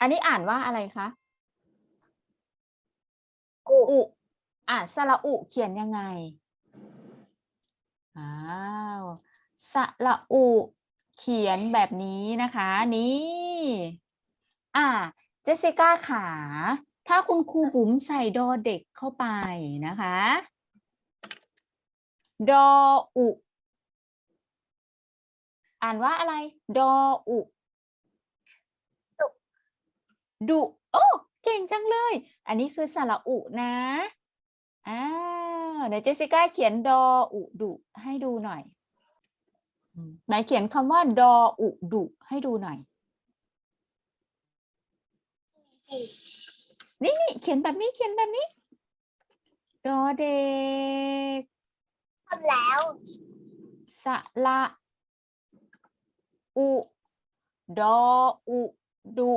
อันนี้อ่านว่าอะไรคะกุอุอะสระอุเขียนยังไงอ้าวสระอุเขียนแบบนี้นะคะ นี่ อะเจสสิก้าขา ถ้าคุณครูบุ๋มใส่ดอเด็กเข้าไปนะคะ ดออุ อ่านว่าอะไร ดออุ ดุ โอ้เก่งจังเลย อันนี้คือสระอุนะอ่าเดี๋ยวเจสสิก้าเขียนดออุดุให้ดูหน่อยอืมไหนเขียนคำว่าดออุดุให้ดูหน่อย นี่นี่เขียนแบบนี้เขียนแบบนี้ ดอเด็กทำแล้วสระอุ ดออุดุ